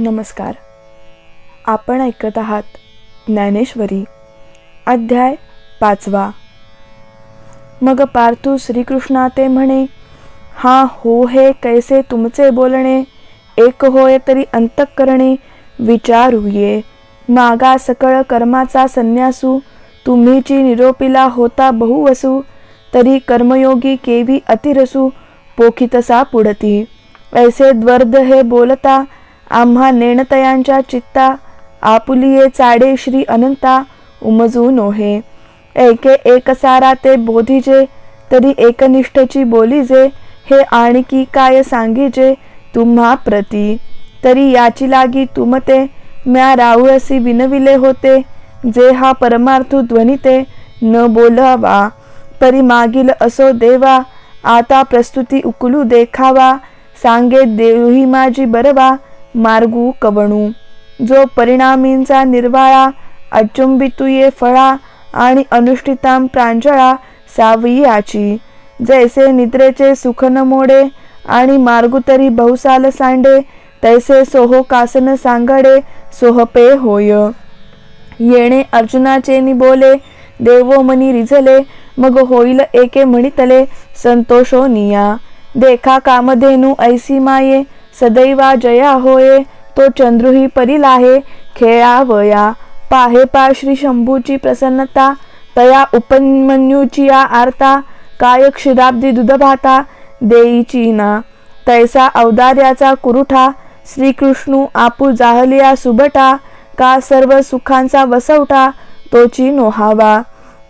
नमस्कार. आपण ऐकत आहात ज्ञानेश्वरी अध्याय पाचवा. मग पार्थू श्रीकृष्णा ते म्हणे हा हो हे कैसे तुमचे बोलणे? एक होय तरी अंतःकरणे? विचारू ये. मागा सकळ कर्माचा संन्यासू. तुम्हीची निरोपीला होता बहुवसू तरी कर्मयोगी केवी अतिरसू पोखितसा पुढती. ऐसे द्वर्द हे बोलता आम्हा नेणतयांच्या चित्ता आपुलिये चाडे श्री अनंता उमजू नोहे. ऐके एकसारा ते बोधिजे तरी एकनिष्ठची बोलीजे हे आणखी काय सांगीजे तुम्हा प्रती? तरी याची लागी तुमते म्या राऊळसी विनविले होते जे हा परमार्थ ध्वनिते न बोलावा. परी मागील असो देवा आता प्रस्तुती उकलू देखावा सांगे देवही माझी बरवा मार्गू कवणू जो परिणामींचा निर्वाळा अचुंबितुये फळा आणि अनुष्ठितां प्रांजळा सावयाची जैसे निद्रेचे सुखन मोडे आणि मार्गुतरी बहुसाल सांडे तैसे सोहो कासन सांगडे सोहपे होय. येणे अर्जुनाचे नि बोले देवो मनी रिझले मग होईल एके म्हणितले संतोषो निया. देखा कामधेनू ऐसी माये सदैवा जया होये तो चंद्रुही परिलाहे खेळावया पाहे पा श्री शंभूची प्रसन्नता तया उपमन्यूची या आरता काय क्षीराब्दी दुधभाता देईची ना. तैसा औदार्याचा कुरुठा श्रीकृष्णू आपू जाहलिया सुबटा का सर्व सुखांचा वसवटा तोची नोहावा.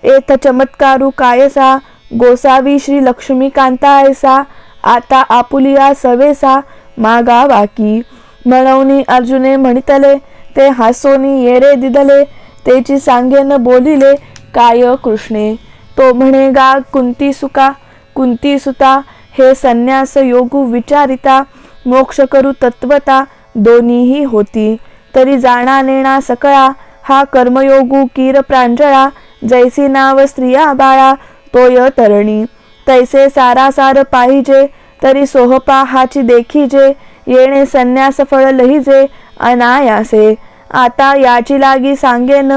एथ चमत्कारू कायसा गोसावी श्री लक्ष्मीकांता ऐसा आता आपुलिया सवेसा मागा वाकी म्हणवनी अर्जुने म्हणितले ते हासोनी येरे दिदले तेची सांगेन बोलिले काय कृष्णे तो म्हणे गा कुंती सुका कुंती सुता हे संन्यास योगू विचारिता मोक्ष करू तत्वता दोन्हीही होती तरी जाणा नेणा सकळा हा कर्मयोगू कीर प्रांजळा जैसी नाव स्त्रिया बाळा तोय तरणी तैसे सारासार पाहिजे तरी सोहपा हाची देखी जे येणे संन्यास फळ लहिजे अनायासे. आता याची लागी सांगेन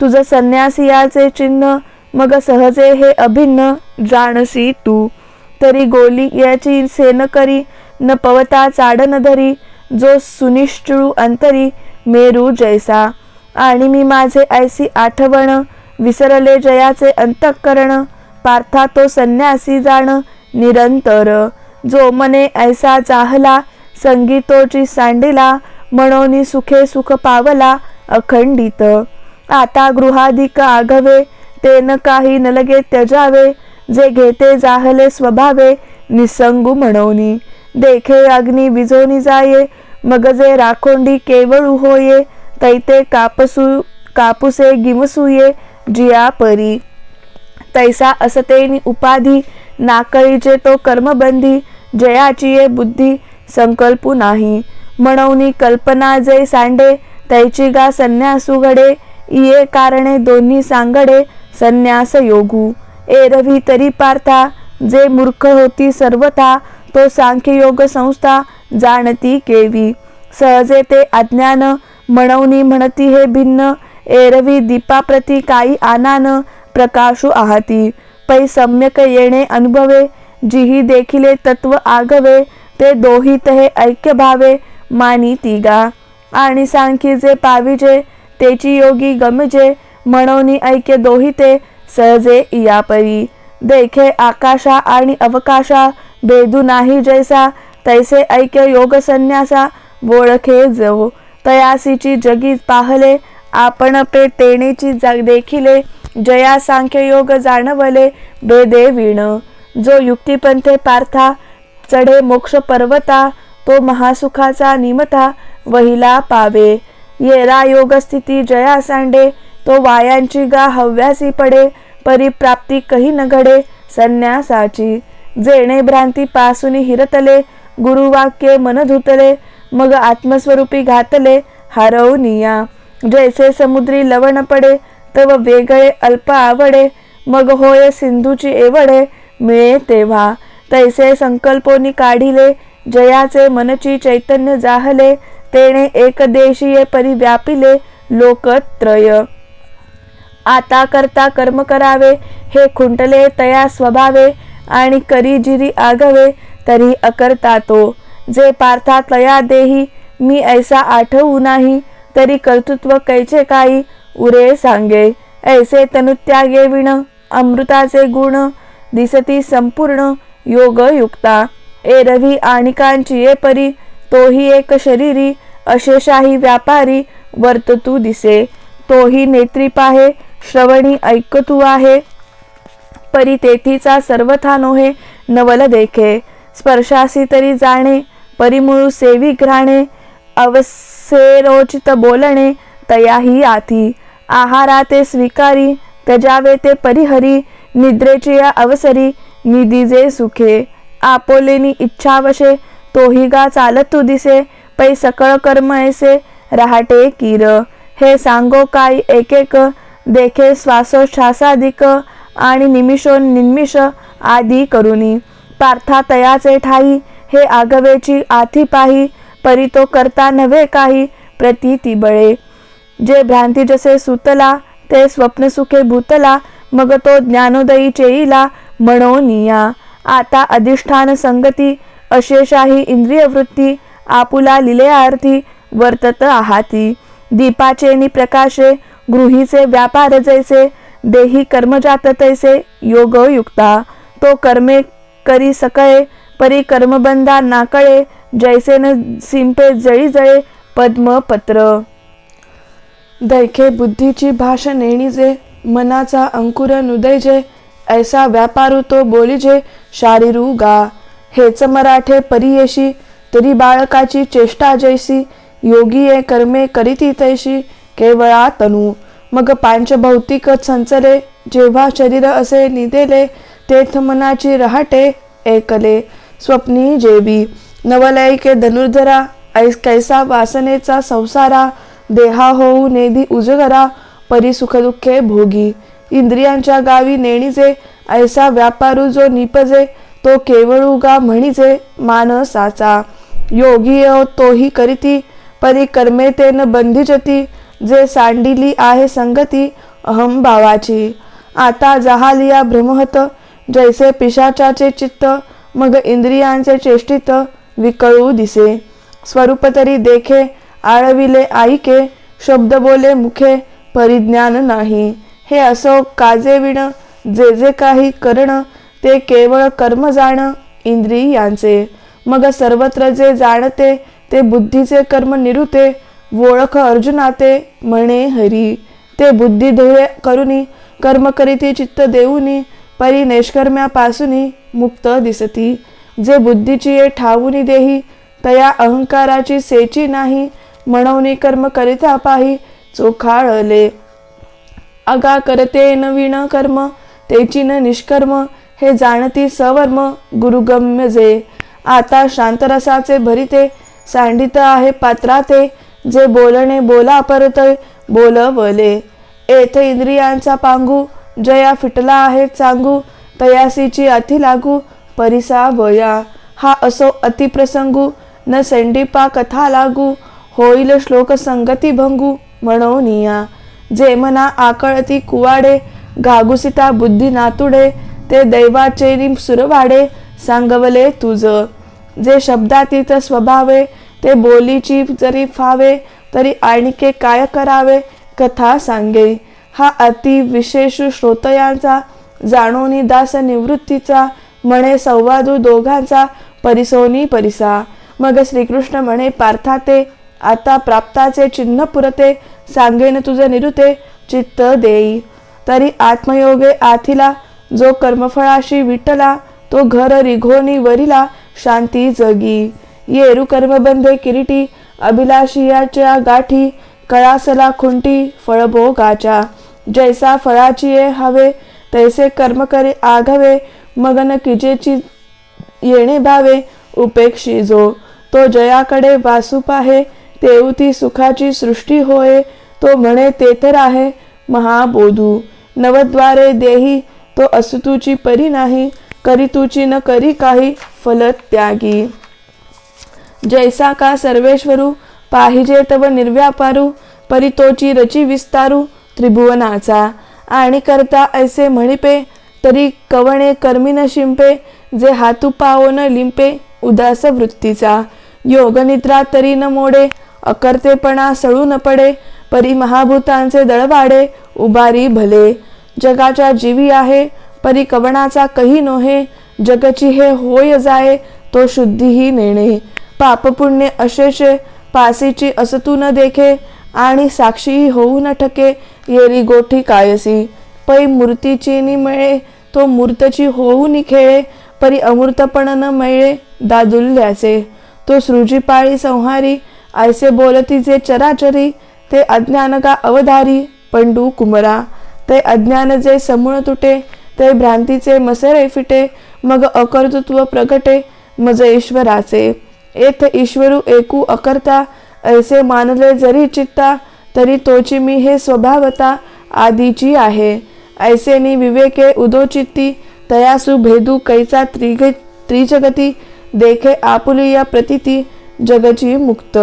तुझं संन्यासियाचे चिन्ह मग सहजे हे अभिन्न जाणसी तू. तरी गोली याची सेन करी न पवता चाडन धरी जो सुनिश्चू अंतरी मेरू जैसा. आणि मी माझे ऐसी आठवण विसरले जयाचे अंतःकरण पार्था तो संन्यासी जाण निरंतर. जो मने ऐसा चाहला संगीतोची सांडिला मनोनी सुखे सुख पावला अखंडित. आता गृहाधिक आघवे ते न काही न लगे त्यजावे जे घेते जाहले स्वभावे निसंगू म्हणवनी देखे अग्नी विजोनी जाये मग जे राखोंडी केवळू होये तैते कापसू कापुसे गिमसूये जिया परी. तैसा असतेनी उपाधी नाकळीचे तो कर्मबंधी जयाची ये बुद्धी संकल्पू नाही. म्हणवनी कल्पना जे सांडे तैची गा संन्यासू घडे. इये कारणे दोन्ही सांगडे संन्यास योगू. एरवी तरी पार्था जे मूर्ख होती सर्वथा तो सांख्ययोग संस्था जाणती केवी. सहजे ते अज्ञान म्हणवनी म्हणती हे भिन्न. एरवी दीपाप्रती काही आनान प्रकाशू आहाती. पै सम्यक येणे अनुभवे जिही देखिले तत्व आगवे ते दोहित हे ऐक्य भावे मानी तिगा. आणि सांखी जे पाविजे तेची योगी गमजे म्हणोनी ऐक्य दोहिते सहजे इयापरी. देखे आकाशा आणि अवकाशा भेदू नाही जैसा तैसे ऐक्य योग संन्यासा ओळखे जवो. तयासीची जगी पाहले आपण पे तेणेची जग देखिले जया सांख्य योग जाणवले बेदे विण. जो युक्तिपंथे पार्था चढे मोक्ष पर्वता तो महासुखाचा निमता वहिला पावे. येरा योग स्थिती जया सांडे तो वायांची गा हव्यासी पडे परिप्राप्ती कही न घडे संन्यासाची. जेणे भ्रांती पासुनी हिरतले गुरुवाक्य मन धुतले मग आत्मस्वरूपी घातले हरवनिया जैसे समुद्री लवण पडे तव वेगळे अल्प आवडे मग होय सिंधूची एवढे मिळे तेव्हा. तैसे संकल्पोनी काढिले जयाचे मनची चैतन्य जाहले तेने एकदेशीय परी व्यापिले लोकत्रय. आता करता कर्म करावे हे खुंटले तया स्वभावे आणि करी जिरी आगवे तरी अकर्ता तो. जे पार्था तया देही मी ऐसा आठवू नाही तरी कर्तृत्व कैचे काही उरे सांगे. ऐसे तनुत्यागे विण अमृताचे गुण दिसती संपूर्ण योगयुक्ता. ए रवी आणिकांची ये परी तोही एक शरीरी अशेषाही व्यापारी वर्ततू दिसे. तोही नेत्री पाहे श्रवणी ऐकतू आहे. परी तेथीचा सर्वथा नोहे नवल देखे. स्पर्शासी तरी जाणे परिमुळू सेवी घ्राणे. अवसेरोचित बोलणे तयाही आती. आहाराते स्वीकारी त्याजावे ते परिहरी. निद्रेची या अवसरी निधीजे सुखे आपोलेनी इच्छावशे तोही गा तू दिसे पै सकळ कर्म ऐसे रहाटे कीर. हे सांगो काय एक एक देखे श्वासोच्छ्वासाधिक आणि निमिषो निमिष आदी करुनी. पार्था तयाचे ठाई हे आगवेची आथी पाही परी तो करता नव्हे काही प्रतीती बळे. जे भ्रांती जसे सुतला ते स्वप्न सुखे भूतला मग तो ज्ञानोदयी चेईला म्हणोनिया आता अधिष्ठान संगती अशेषाही इंद्रियवृत्ती आपुला लिलेआर्थी वर्तत आहाती. दीपाचे नि प्रकाशे गृहीचे व्यापार जैसे देही कर्मजात तैसे योग युक्ता तो कर्मे करी सकळे परी कर्मबंधा नाकळे जैसे न सिंपे जळी जळे पद्मपत्र. दैखे बुद्धीची भाषा मनाचा अंकुर नुदैजे ऐसा व्यापारू तो बोलीजे शारीरू गा. हेच मराठे परियेशी तरी बाळकाची चेष्टा जैसी योगीये कर्मे करीती तैशी केवळा तनू. मग पांचभौतिक संचले जेव्हा शरीर असे निदेले तेथ मनाची रहाटे एकले. स्वप्नी जेबी नवलयिके धनुर्धरा ऐस कैसा वासनेचा संसारा देहा होऊ नेदी उजगरा परी सुखदुःखे भोगी. इंद्रियांच्या गावी नेणीजे ऐसा व्यापारू जो निपजे तो केवळुगा म्हणीजे मानसाचा. योगी हो तोही करीती परी कर्मे तेन बंधिजती जे सांडिली आहे संगती अहम भावाची. आता जहालिया भ्रमहत जैसे पिशाचाचे चित्त मग इंद्रियांचे चेष्टित विकळू दिसे. स्वरूप तरी देखे आळविले आईके शब्द बोले मुखे परिज्ञान नाही. हे असो काजे विण जे जे काही करणं ते केवळ कर्म जाण इंद्रियांचे मग सर्वत्र जे जाणते ते बुद्धीचे कर्म निरुते ओळख अर्जुनाते म्हणे हरी. ते बुद्धी ध्येय करुनी कर्म करीती चित्त देऊनी परी नैष्कर्म्यापासूनी मुक्त दिसती. जे बुद्धीची ये ठावूनी देही तया अहंकाराची सेची नाही म्हणून कर्म करिता पाही चोखाळले. अगा करते नवीन कर्म तेची न निष्कर्म हे जाणती सवर्म गुरुगम्य जे आता शांतरसाचे भरिते सांडित आहे पात्राते जे बोलणे बोला परतय बोलवले. येथे इंद्रियांचा पांगू जया फिटला आहे चांगू तयासीची अति लागू परिसा वया. हा असो अतिप्रसंगू न संडीपा कथा लागू होईल श्लोक संगती भंगू. म्हणोनिया जे मना आकळती कुवाडे घागुसिता बुद्धी नातुडे ते दैवाचे सुरवाडे सांगवले तुझ. जे शब्दातीत स्वभावे ते बोलीची जरी फावे तरी आणिके काय करावे कथा सांगे. हा अति विशेष श्रोतयांचा जाणोनी दास निवृत्तीचा म्हणे संवादू दोघांचा परिसोनी परिसा. मग श्रीकृष्ण म्हणे पार्थाते आता प्राप्ताचे चिन्ह पुरते सांगेन तुझे निरुते चित्त देई. तरी आत्मयोगे आथिला जो कर्मफळाशी विटला तो घर रिघोनी वरिला शांती जगी. येरू कर्मबंधे किरीटी अभिलाषियाच्या गाठी कळासला खुंटी फळभोगाच्या. जैसा फळाची ये हवे तैसे कर्म करे आघवे मगन किजेची येणे भावे उपेक्षी जो तो जयाकडे वासू पाहे तेवती सुखाची सृष्टी होय तो म्हणे ते तर आहे महाबोधू. नवद्वारे देही तो असुतुची परी नाही करी तुची न करी काही फल त्यागी. जैसा का सर्वेश्वरू पाहिजे तव निर्व्यापारू परितोची रची विस्तारू त्रिभुवनाचा. आणि करता ऐसे म्हणिपे तरी कवणे कर्मी न शिंपे जे हातू पावो न लिंपे उदास वृत्तीचा. योगनिद्रा तरी न मोडे अकर्तेपणा सळू न पडे परी महाभूतांचे दळवाडे उभारी भले. जगाच्या जीवी आहे परी कवणाचा कही नोहे जगची हे होय जाये तो शुद्धीही नेणे. पाप पुण्य अशेषे पासीची असतू न देखे आणि साक्षीही होऊ न ठके येरी गोठी कायसी. पै मूर्तीची नि मिळे तो मूर्तची होऊ नि खेळे परी अमूर्तपण न मिळे दादुल्याचे. तो सृजी पाळी संहारी ऐसे बोलती जे चराचरी ते अज्ञान का अवधारी पंडू कुमरा. ते अज्ञान जे समूळ तुटे ते भ्रांतीचे मसरे फिटे मग अकर्तृत्व प्रगटे मज ईश्वराचे. येथ ईश्वरू एकू अकर्ता ऐसे मानले जरी चित्ता तरी तोची मी हे स्वभावता आदीची आहे. ऐसे नि विवेके उदोचित्ती तयासु भेदू कैचा त्रिग त्रिजगती देखे आपुली या प्रतिती जगची मुक्त.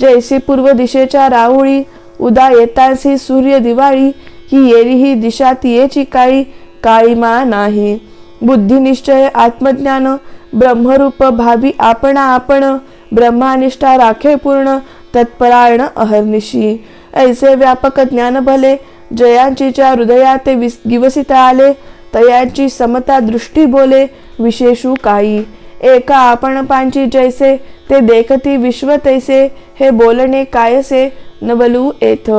जैसी पूर्व दिशेच्या राहुळी उदा येतासी सूर्य दिवाळी ही येरी ही दिशा तियेची काळी काळीमा नाही. बुद्धिनिश्चय आत्मज्ञान ब्रह्मरूप भावी आपणा आपण ब्रह्मानिष्ठा राखे पूर्ण तत्परायण अहर्निशी. ऐसे व्यापक ज्ञान भले जयांचीच्या हृदयात विस आले तयांची समता दृष्टी बोले विशेषू काही. एका आपणपांची जैसे ते देखती विश्व तैसे हे बोलणे कायसे नवलू येथ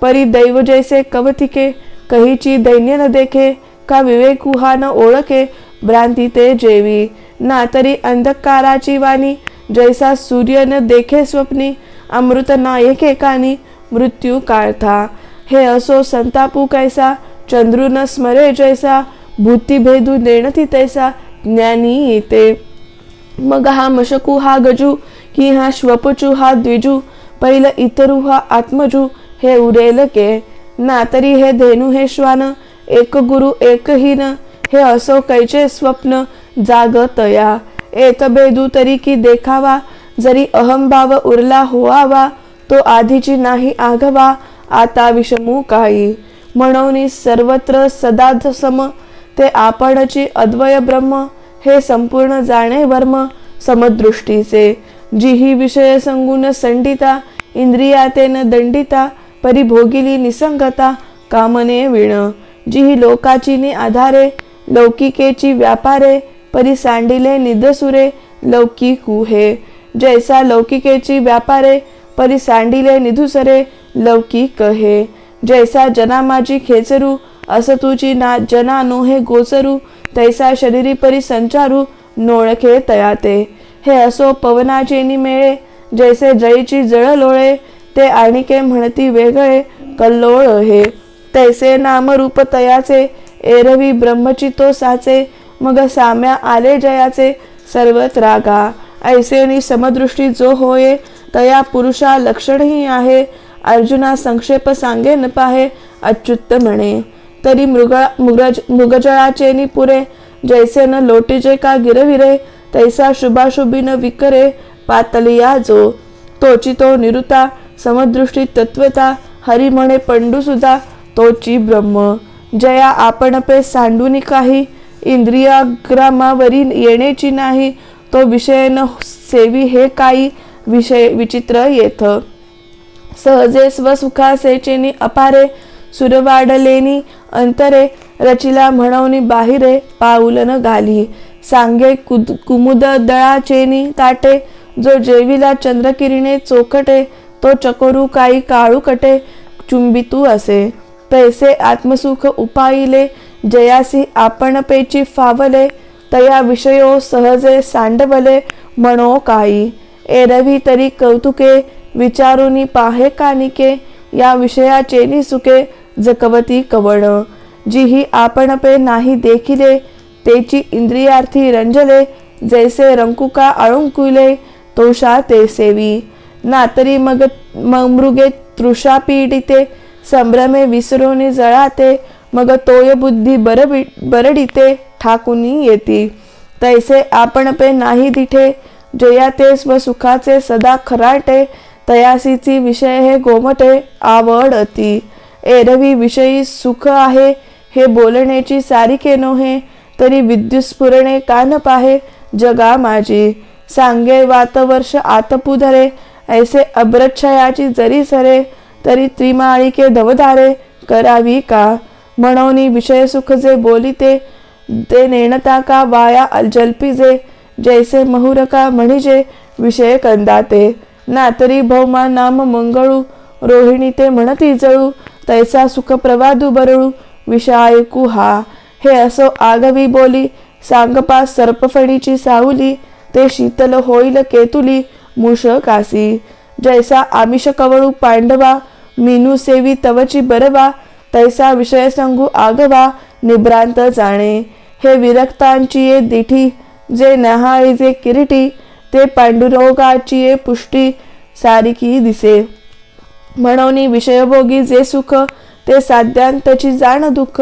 परी दैव जैसे कवथिके कहीची दैन्य न देखे का विवेकू हा न ओळखे भ्रांती ते जेवी. ना तरी अंधकाराची वाणी जैसा सूर्य न देखे स्वप्नी अमृत नायके कानी मृत्यू काळथा. हे असो संतापू कैसा चंद्रू न स्मरे जैसा भूती भेदू नेणती तैसा ज्ञानी ते मग हा मशकू हा गजू की हा श्वपचू हा द्विजू पहिल इतरू हा आत्मजू हे उरेल के ना तरी हे धेनू हे श्वान एक गुरु एकहीन हे असो कैचे स्वप्न जागतया एत बेदू तरी की देखावा जरी अहंभाव उरला होआवा तो आधीची नाही आघवा आता विषमू काही म्हणून सर्वत्र सदा सम ते आपणची अद्वय ब्रह्म हे संपूर्ण जाणे वर्म समदृष्टीचे. जी ही विषय संगुण संडिता इंद्रियातेन दंडिता परिभोगिली निसंगता कामने विण. जी ही लोकाची नि आधारे लौकिकेची व्यापारे परी सांडिले निदसुरे लौकिकू हे. जैसा लौकिकेची व्यापारे परी सांडिले निधुसरे लौकिक हे. जैसा जनामाजी खेचरू असतुची ना जना नोहे गोचरू तैसा शरीरी परी संचारू नोळखे तयाते. हे असो पवनाचे निमेळे जैसे जळीची जळ लोळे ते आणिके म्हणती वेगळे कल्लोळ हे तैसे नामरूप तयाचे एरवी ब्रह्मची तो साचे मग साम्या आले जयाचे सर्वत रागा ऐसेनी समदृष्टी जो होये तया पुरुषा लक्षणही आहे. अर्जुना संक्षेप सांगे न पाहे अच्युत म्हणे. तरी मृग मृगज मृगजळाचे पुरे जैसे न लोटीचे का गिरविरे तैसा शुभाशुभी न विकरे पातलिया जो. तोची तो निरुता समदृष्टी तत्वता हरी म्हणे पंडू सुद्धा तोची ब्रह्म. जया आपण पे सांडूनी काही इंद्रियाग्रामावरी येण्याची नाही तो विषय न सेवी हे काही विषय विचित्र येथ. सहजे स्वसुखासेचेनी अपारे सुरवाडलेनी अंतरे रचिला म्हणवनी बाहिरे पाऊलन घाली सांगे कुद कुमुद दळाचेनी ताटे जो जेविला चंद्रकिरणे चोखटे तो चकोरू काही काळू कटे चुंबितू असे. तैसे आत्मसुख उपाईले जयासी आपण पेची फावले तया विषयो सहजे सांडवले म्हणो काही. एरवी तरी कौतुके विचारुनी पाहे कानिके या विषयाचेनी सुके जकवती कवण. जी ही आपण पे नाही देखिले तेची इंद्रियार्थी रंजले जैसे रंकुका आळुंकुले तोषा ते सेवी. नातरी मग मग मृगे तृषा पीडिते संभ्रमे विसरून जळाते मग तोय बुद्धी बरबि बरडिते ठाकुनी येती. तैसे आपण पे नाही दिठे जया ते स्वसुखाचे सदा खराटे तयासीची विषय हे गोमटे आवडती. एरवी विषयी सुख आहे हे बोलण्याची सारिके नोहे तरी विद्युत स्फुरणे कान पाहे जगा माझी. सांगे वातवर्ष आतपुधरे ऐसे अब्रच्छयाची जरी सरे तरी त्रिमाळिके धवधारे करावी का? म्हणून विषय सुख जे बोलिते ते नेणता का वाया जल्पिजे जैसे महुरका म्हणजे विषय कंदाते. ना तरी भौमा नाम मंगळू रोहिणी ते म्हणती जळू तैसा सुखप्रवादू बरळू विषायकू हा हे असो आगवी बोली सांगपा सर्पफणीची सावली ते शीतल होईल केतुली मुष कासी जैसा आमिष कवळू पांडवा मीनू सेवी तवची बरवा तैसा विषय सांगू आगवा निभ्रांत जाणे हे विरक्तांची ये दिठी जे नहाळी जे किरीटी ते पांडुरोगाची ये पुष्टी सारिकी दिसे म्हणून विषयभोगी जे सुख ते साध्यांतची जाण दुःख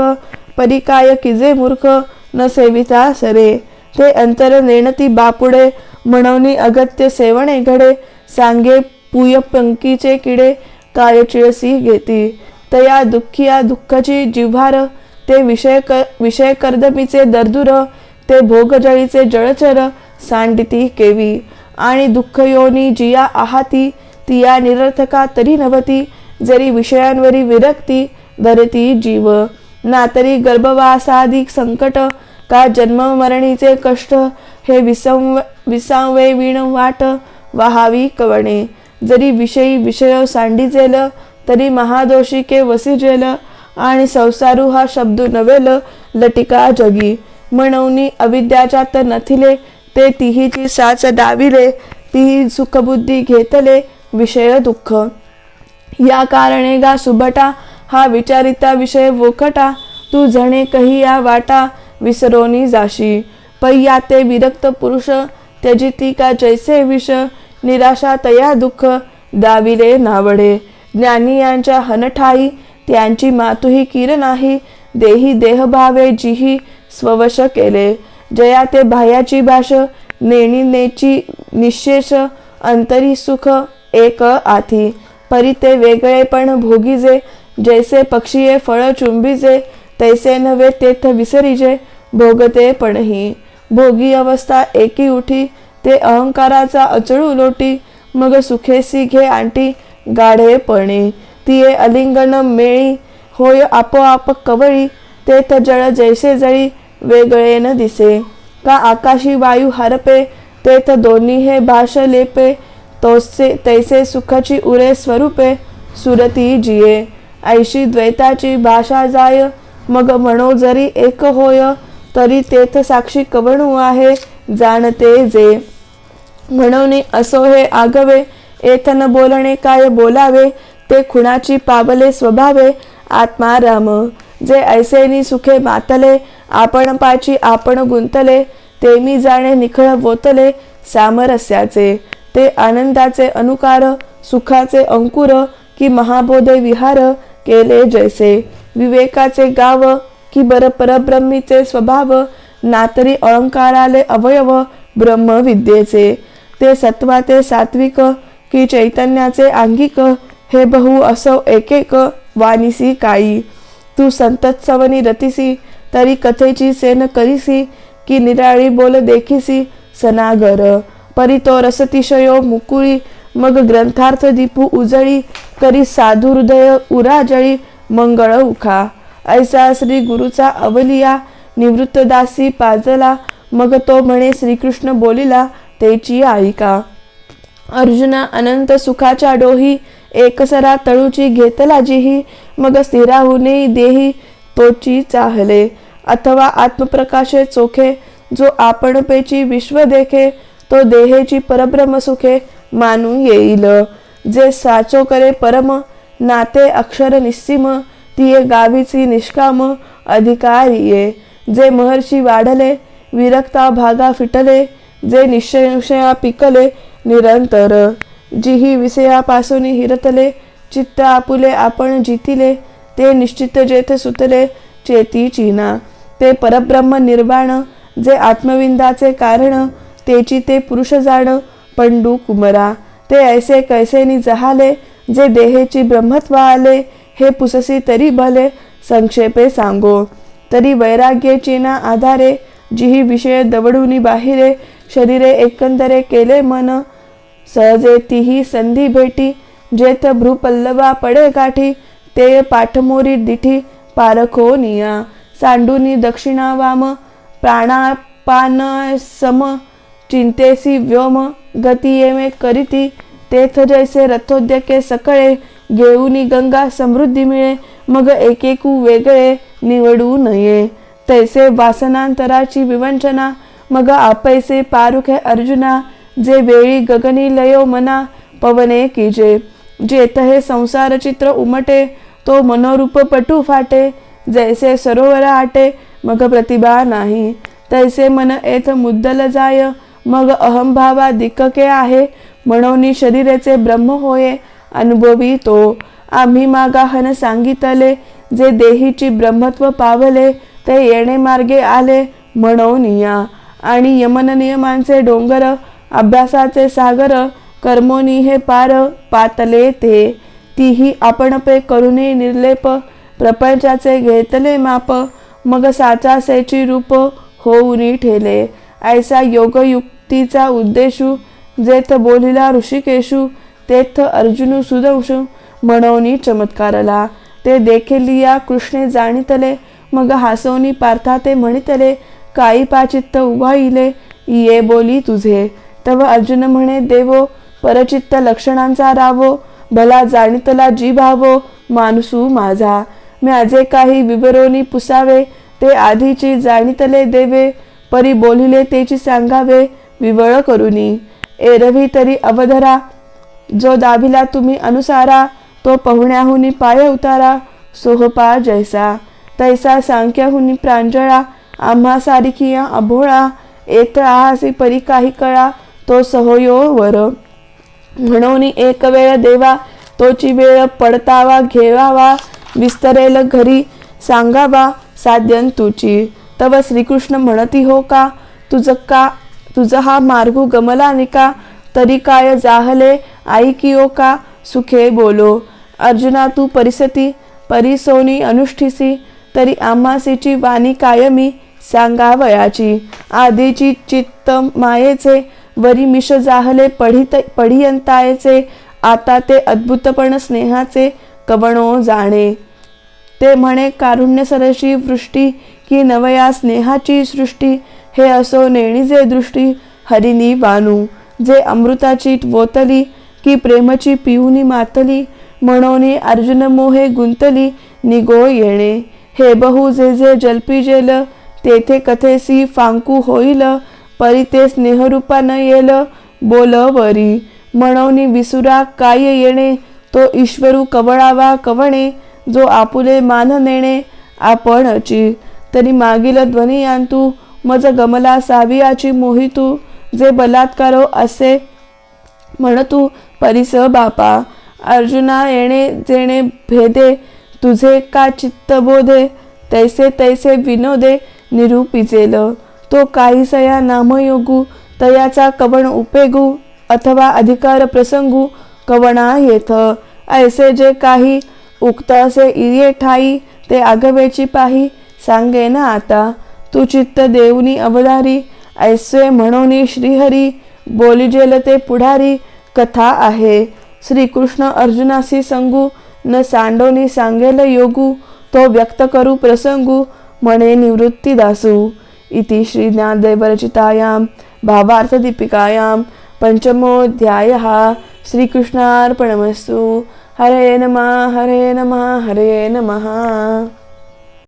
परिकाय किजे मूर्ख न सेविता सरे. ते अंतर नेणती बापुडे म्हणून अगत्य सेवणे घडे सांगे पुय पंकीचे किडे काय चिळसी घेती. तया दुःखिया दुःखाची जिव्हार ते विषय क विषय कर्दमीचे दर्दुर ते भोगजळीचे जळचर सांडिती केवी. आणि दुःख योनी जिया आहाती तिया निरर्थका तरी नवती जरी विषयांवरी विरक्ती धरती जीव. ना तरी गर्भवासाधिक संकट का जन्ममरणीचे कष्ट हे विसंव विसावे विण वाट वाहावी कवणे. जरी विषयी विषय सांडिजेल तरी महादोषी के वसिजेल. आणि संसारू हा शब्द नवेल लटिका जगी. म्हणून अविद्याच्या तर नथिले ते तिहीची साच डाविले तिही सुखबुद्धी घेतले विषय दुःख. या कारणे गा सुबटा हा विचारिता विषय वोखटा. तू जणे कही या वाटा विसरोनी जाशी. पय्या ते विरक्त पुरुष त्याची ती का जैसे विष. निराशा तया दुःख दाविले नावडे. ज्ञानी यांच्या हनठाई त्यांची मातुही किर नाही. देही देहभावे जिही स्ववश केले. जया ते बाह्याची भाष नेणी नेची निशेष अंतरी सुख. एक आथी परी ते वेगळे पण भोगीजे. जैसे पक्षीये फळ चुंबीजे तैसे नव्हे तेथ विसरीजे. भोगते पणही. भोगी अवस्था एकी उठी ते अहंकाराचा अचळू लोटी मग सुखेसी घे आणटी गाढेपणे तिये अलिंगन मेळी होय आपोआप कवळी. तेथ जळ जैसे जळी वेगळे न दिसे. का आकाशी वायू हरपे तेथ दोन्ही हे भाष लेपे. तोसे तैसे सुखाची उरे स्वरूपे सुरती जिये। ऐशी द्वैताची भाषा जाय मग म्हणो जरी एक होय तरी तेथ साक्षी कवणू आहे जाणते जे। म्हणून असो हे आगवे येथ न बोलणे काय बोलावे ते खुणाची पावले स्वभावे आत्मा राम। जे ऐसेनी सुखे मातले आपण पाची आपण गुंतले ते मी जाणे निखळ वोतले सामरस्याचे। ते आनंदाचे अनुकार सुखाचे अंकुर की महाबोधे विहार केले जैसे. विवेकाचे गाव की बर परब्रह्मीचे स्वभाव नातरी अलंकाराले अवयव ब्रह्मविद्येचे. ते सत्वाचे सात्विक की चैतन्याचे आंगिक हे बहु असो एकेक वानिसी काई. तू संतत्सवनी रतिसी तरी कथेची सेन करीसी की निराळी बोल देखीसी सनागर. परी तो रसतिशयो मुकुळी मग ग्रंथार्थ दीपू उजळी करी साधू हृदय उराजळी मंगळ उखा. ऐसा श्री गुरुचा अवलिया निवृत्त दासी पाजला मग तो म्हणे श्रीकृष्ण बोलिला तेची ऐका अर्जुना अनंत सुखाच्या डोही एकसरा तळूची घेतला जिही मग स्थिराहुने देही तोची चाहले. अथवा आत्मप्रकाशे चोखे जो आपणपेची विश्व देखे तो देहेची परब्रह्म सुखे मानू येईल. जे साचो करे परम नाते अक्षर निस्सीम तिये गावीची निष्काम अधिकारिये जे महर्षी वाढले विरक्ता भागा फिटले जे निश्चयशया पिकले निरंतर. जिही विषयापासून हिरतले चित्त आपुले आपण जितिले ते निश्चित जेथ सुतले चेती चिना. ते परब्रह्म निर्वाण जे आत्मविंदाचे कारण तेची ते पुरुष जाण पंडू कुमरा ते ऐसे कैसेनी जहाले जे देहेची ब्रह्मत्व आले हे पुससी तरी भले संक्षेपे सांगो. तरी वैराग्याची ना आधारे जिही विषय दवडूनी बाहिरे शरीरे एकंदरे केले मन सहजे तीही संधी भेटी जेथ भ्रूपल्लवा पडे गाठी ते पाठमोरी दिठी पारखो निया. सांडूनी दक्षिणा वाम प्राणापान सम चिंतेसी व्योम गती येमे करीती तेथ जैसे रथोद्यके सकळे घेऊनी गंगा समृद्धी मिळे मग एकेकू वेगळे निवडू नये. तैसे वासनांतराची विवंचना मग आपैसे पारुखे अर्जुना जे वेळी गगनी लयो मना पवने कीजे. जेथ हे संसार चित्र उमटे तो मनोरूप पटू फाटे जैसे सरोवर आटे मग प्रतिभा नाही. तैसे मन एथ मुद्दल जाय मग अहंभावा दिक्कके आहे म्हणून शरीराचे ब्रह्म होये अनुभवी तो. आम्ही मागाहन सांगितले जे देहीची ब्रह्मत्व पावले ते येणे मार्गे आले म्हणून या. आणि यमन नियमांचे डोंगर अभ्यासाचे सागर कर्मोनी हे पार पातले ते. तीही आपण पे करुणे निर्लेप प्रपंचाचे घेतले माप मग साचासेची रूप होऊनी ठेले. ऐसा योगयुक्त तिचा उद्देशू जेथ बोलिला ऋषिकेशू तेथ अर्जुन सुदंशू म्हणवनी चमत्कारला. ते देखीलिया कृष्णे जाणितले मग हासवनी पार्था ते म्हणितले काही पाचित्त उभाईले ये बोली तुझे. तव अर्जुन म्हणे देवो परचित्त लक्षणांचा रावो भला जाणितला जी भावो माणसू माझा. माझे काही विवरोनी पुसावे ते आधीची जाणितले देवे परी बोलिले तेची सांगावे. विवळ करुनी. एरवी तरी अवधरा. जो दाभिला तुम्ही अनुसारा तो पहुण्याहुनी पाय उतारा. सोहपा जैसा. तैसा सांख्याहुनी प्रांजळा. आम्हा सारिखिया अभोळा. येत आहासी परी काही कळा तो सहयो वर. म्हणून एक वेळ देवा तोची वेळ पडतावा घेवावा. विस्तरेल घरी सांगावा साध्यन तुची. तव श्रीकृष्ण म्हणती हो का? तुझ का तुझा हा मार्गू गमला निका तरी काय जाहले? आई कियो का? सुखे बोलो. अर्जुना तू परिसती परिसोनी अनुष्ठिसी. तरी आम्हासीची वाणी कायमी सांगा वयाची आधीची चित्त मायेचे वरी मिश जाहले पढित पढियंतायचे. आता ते अद्भुतपण स्नेहाचे कवणो जाणे. ते म्हणे कारुण्य सरशी वृष्टी की नवया स्नेहाची सृष्टी. हे असो नेणीजे दृष्टी हरिनी वानू जे अमृताची वोतली की प्रेमची पिऊनी मातली म्हणोनी अर्जुन मोहे गुंतली निगो येणे. हे बहु जे जे जलपी जेल तेथे कथेसी फांकू होईल परी ते स्नेहरूपा न येल बोल वरी. म्हणून विसुरा काय येणे तो ईश्वरू कवळावा कवणे जो आपुले मान नेणे आपणची. तरी मागील ध्वनी आणतू मज गमला सावियाची मोहितू जे बलात्कारो हो असे म्हणतू परिस बापा अर्जुना येणे जेणे भेदे तुझे का चित्तबोधे? तैसे तैसे विनोदे निरूपिजेल. तो काहीसया नामयोगू तयाचा कवण उपेगू अथवा अधिकार प्रसंगू कवणा येथ. ऐसे जे काही उक्त असे इये ठाई ते आगवेची पाही सांगे ना आता. तू चित्त देऊनी अवधारी ऐसे म्हणून श्रीहरी बोलिजेल ते पुढारी कथा आहे. श्रीकृष्ण अर्जुनासी संगू न सांडोनी सांगेल योगू तो व्यक्त करू प्रसंगू म्हणे निवृत्ती दासू. इति श्री ज्ञानदेवरचितायां भावार्थदीपिकायां पञ्चमोऽध्यायः श्रीकृष्णार्पणमस्तु. हरे नमः हरे नमः हरे नमः.